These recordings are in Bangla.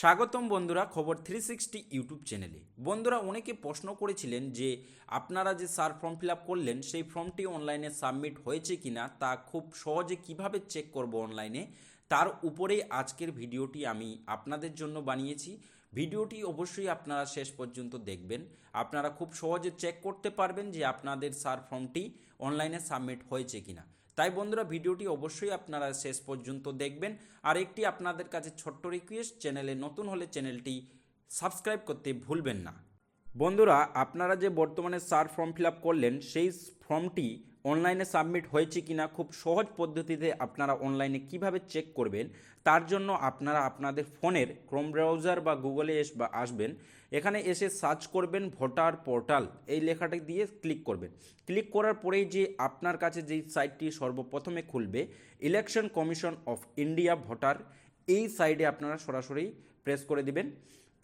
স্বাগতম বন্ধুরা খবর থ্রি সিক্সটি ইউটিউব চ্যানেলে বন্ধুরা, অনেকে প্রশ্ন করেছিলেন যে, আপনারা যে সার ফর্ম ফিল করলেন, সেই ফর্মটি অনলাইনে সাবমিট হয়েছে কিনা, তা খুব সহজে কীভাবে চেক করব অনলাইনে তার উপরেই আজকের ভিডিওটি আমি আপনাদের জন্য বানিয়েছি। ভিডিওটি অবশ্যই আপনারা শেষ পর্যন্ত দেখবেন। আপনারা খুব সহজে চেক করতে পারবেন যে আপনাদের সার ফর্মটি অনলাইনে সাবমিট হয়েছে কিনা। তাই বন্ধুরা ভিডিওটি অবশ্যই আপনারা শেষ পর্যন্ত দেখবেন। আর একটি আপনাদের কাছে ছোট্ট রিকোয়েস্ট চ্যানেলে নতুন হলে চ্যানেলটি সাবস্ক্রাইব করতে ভুলবেন না। বন্ধুরা, আপনারা যে বর্তমানে সার ফর্ম ফিল করলেন, সেই ফর্মটি অনলাইনে সাবমিট হয়েছে কিনা খুব সহজ পদ্ধতিতে আপনারা অনলাইনে কীভাবে চেক করবেন, তার জন্য আপনারা আপনাদের ফোনের ক্রোম ব্রাউজার বা গুগলে এস, বা আসবেন, এখানে এসে সার্চ করবেন ভোটার পোর্টাল, এই লেখাটি দিয়ে ক্লিক করবেন। ক্লিক করার পরেই যে আপনার কাছে যেই সাইটটি সর্বপ্রথমে খুলবে election commission of India voter, এই সাইডে আপনারা সরাসরি প্রেস করে দিবেন।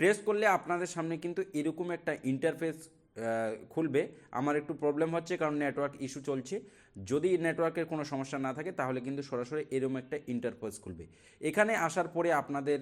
প্রেস করলে আপনাদের সামনে কিন্তু এরকম একটা ইন্টারফেস খুলবে। আমার একটু প্রবলেম হচ্ছে কারণ নেটওয়ার্ক ইস্যু চলছে। যদি নেটওয়ার্কের কোনো সমস্যা না থাকে, তাহলে কিন্তু সরাসরি এরকম একটা ইন্টারফেস খুলবে। এখানে আসার পরে আপনাদের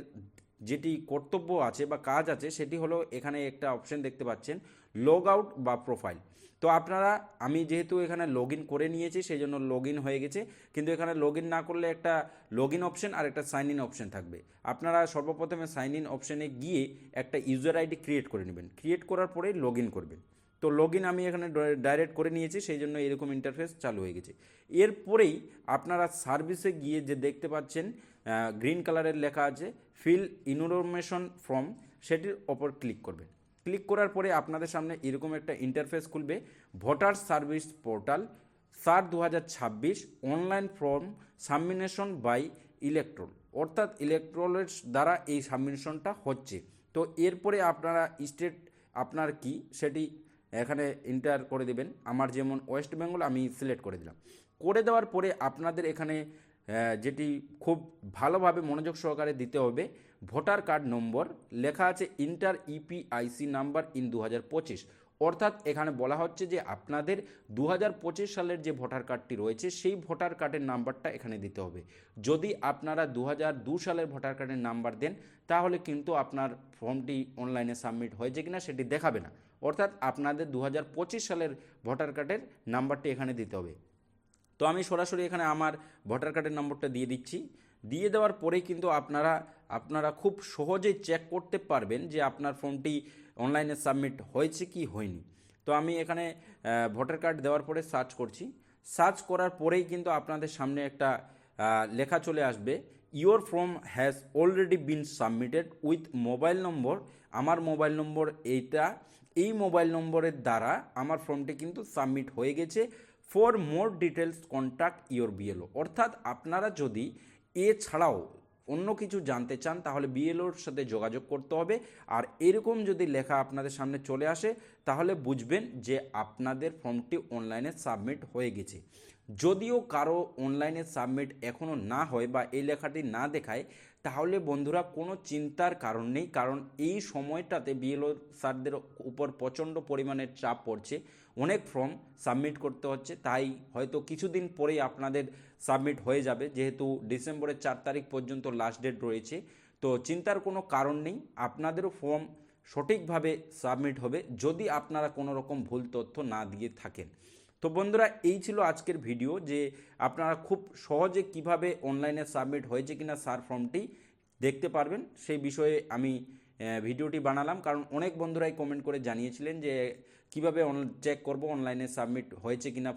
যেটি কর্তব্য আছে বা কাজ আছে, সেটি হলো এখানে একটা অপশন দেখতে পাচ্ছেন লগ আউট বা প্রোফাইল তো আপনারা, আমি যেহেতু এখানে লগ করে নিয়েছি সেই জন্য লগ হয়ে গেছে, কিন্তু এখানে লগ না করলে একটা লগ ইন অপশন আর একটা সাইন ইন অপশন থাকবে। আপনারা সর্বপ্রথমে সাইন ইন অপশনে গিয়ে একটা ইউজার আইডি ক্রিয়েট করে নেবেন। ক্রিয়েট করার পরে লগ করবেন। তো লগ ইন আমি এখানে ডাইরেক্ট করে নিয়েছি, সেই জন্য এরকম ইন্টারফেস চালু হয়ে গেছে। এরপরেই আপনারা সার্ভিসে গিয়ে যে দেখতে পাচ্ছেন গ্রিন কালারের লেখা আছে ফিল ইনফরমেশন ফর্ম সেটির ওপর ক্লিক করবেন। ক্লিক করার পরে আপনাদের সামনে এরকম একটা ইন্টারফেস খুলবে ভোটার সার্ভিস পোর্টাল সার দু হাজার ছাব্বিশ online form submission by electoral অর্থাৎ ইলেকট্রলের দ্বারা এই সাবমিনেশনটা হচ্ছে। তো এরপরে আপনারা স্টেট আপনার কি, সেটি এখানে এন্টার করে দেবেন। আমার যেমন ওয়েস্ট বেঙ্গল আমি সিলেক্ট করে দিলাম। করে দেওয়ার পরে আপনাদের এখানে যেটি খুব ভালোভাবে মনোযোগ সহকারে দিতে হবে, ভোটার কার্ড নম্বর। লেখা আছে ইন্টার ইপিআইসি নাম্বার ইন দু হাজার পঁচিশ। অর্থাৎ এখানে বলা হচ্ছে যে আপনাদের দু হাজার পঁচিশ সালের যে ভোটার কার্ডটি রয়েছে, সেই ভোটার কার্ডের নাম্বারটা এখানে দিতে হবে। যদি আপনারা দু সালের ভোটার কার্ডের নাম্বার দেন, তাহলে কিন্তু আপনার ফর্মটি অনলাইনে সাবমিট হয়েছে কিনা সেটি দেখাবে না। অর্থাৎ আপনাদের দু হাজার পঁচিশ সালের ভোটার কার্ডের নাম্বারটি এখানে দিতে হবে। তো আমি সরাসরি এখানে আমার ভোটার কার্ডের নম্বরটা দিয়ে দিচ্ছি। দিয়ে দেওয়ার পরেই কিন্তু আপনারা আপনারা খুব সহজেই চেক করতে পারবেন যে আপনার ফর্মটি অনলাইনে সাবমিট হয়েছে কি হয়নি। তো আমি এখানে ভোটার কার্ড দেওয়ার পরে সার্চ করছি। সার্চ করার পরেই কিন্তু আপনাদের সামনে একটা লেখা চলে আসবে, your form has already been submitted with mobile number. আমার মোবাইল নম্বর এইটা এই মোবাইল নম্বরের দ্বারা আমার ফর্মটি কিন্তু সাবমিট হয়ে গেছে। For more details contact your BLO অর্থাৎ আপনারা যদি এছাড়াও অন্য কিছু জানতে চান, তাহলে বিএলওর সাথে যোগাযোগ করতে হবে। আর এরকম যদি লেখা আপনাদের সামনে চলে আসে, তাহলে বুঝবেন যে আপনাদের ফর্মটি অনলাইনে সাবমিট হয়ে গেছে। যদিও কারও অনলাইনে সাবমিট এখনও না হয় বা এই লেখাটি না দেখায় তাহলে বন্ধুরা কোনো চিন্তার কারণ নেই, কারণ এই সময়টাতে বিএলও স্যারদের উপর প্রচণ্ড পরিমাণের চাপ পড়ছে। অনেক ফর্ম সাবমিট করতে হচ্ছে, তাই হয়তো কিছুদিন পরেই আপনাদের সাবমিট হয়ে যাবে, যেহেতু ডিসেম্বরের চার তারিখ পর্যন্ত লাস্ট ডেট রয়েছে। তো চিন্তার কোনো কারণ নেই, আপনাদেরও ফর্ম সঠিকভাবে সাবমিট হবে, যদি আপনারা কোনো রকম ভুল তথ্য না দিয়ে থাকেন। তো বন্ধুরা, এই ছিল আজকের ভিডিও যে আপনারা খুব সহজে কীভাবে অনলাইনে সাবমিট হয়েছে কিনা সার ফর্মটি দেখতে পারবেন। সেই বিষয়ে আমি ভিডিওটি বানালাম। কারণ অনেক বন্ধুরাই কমেন্ট করে জানিয়েছিলেন যে কীভাবে চেক করব অনলাইনে সাবমিট হয়েছে কিনা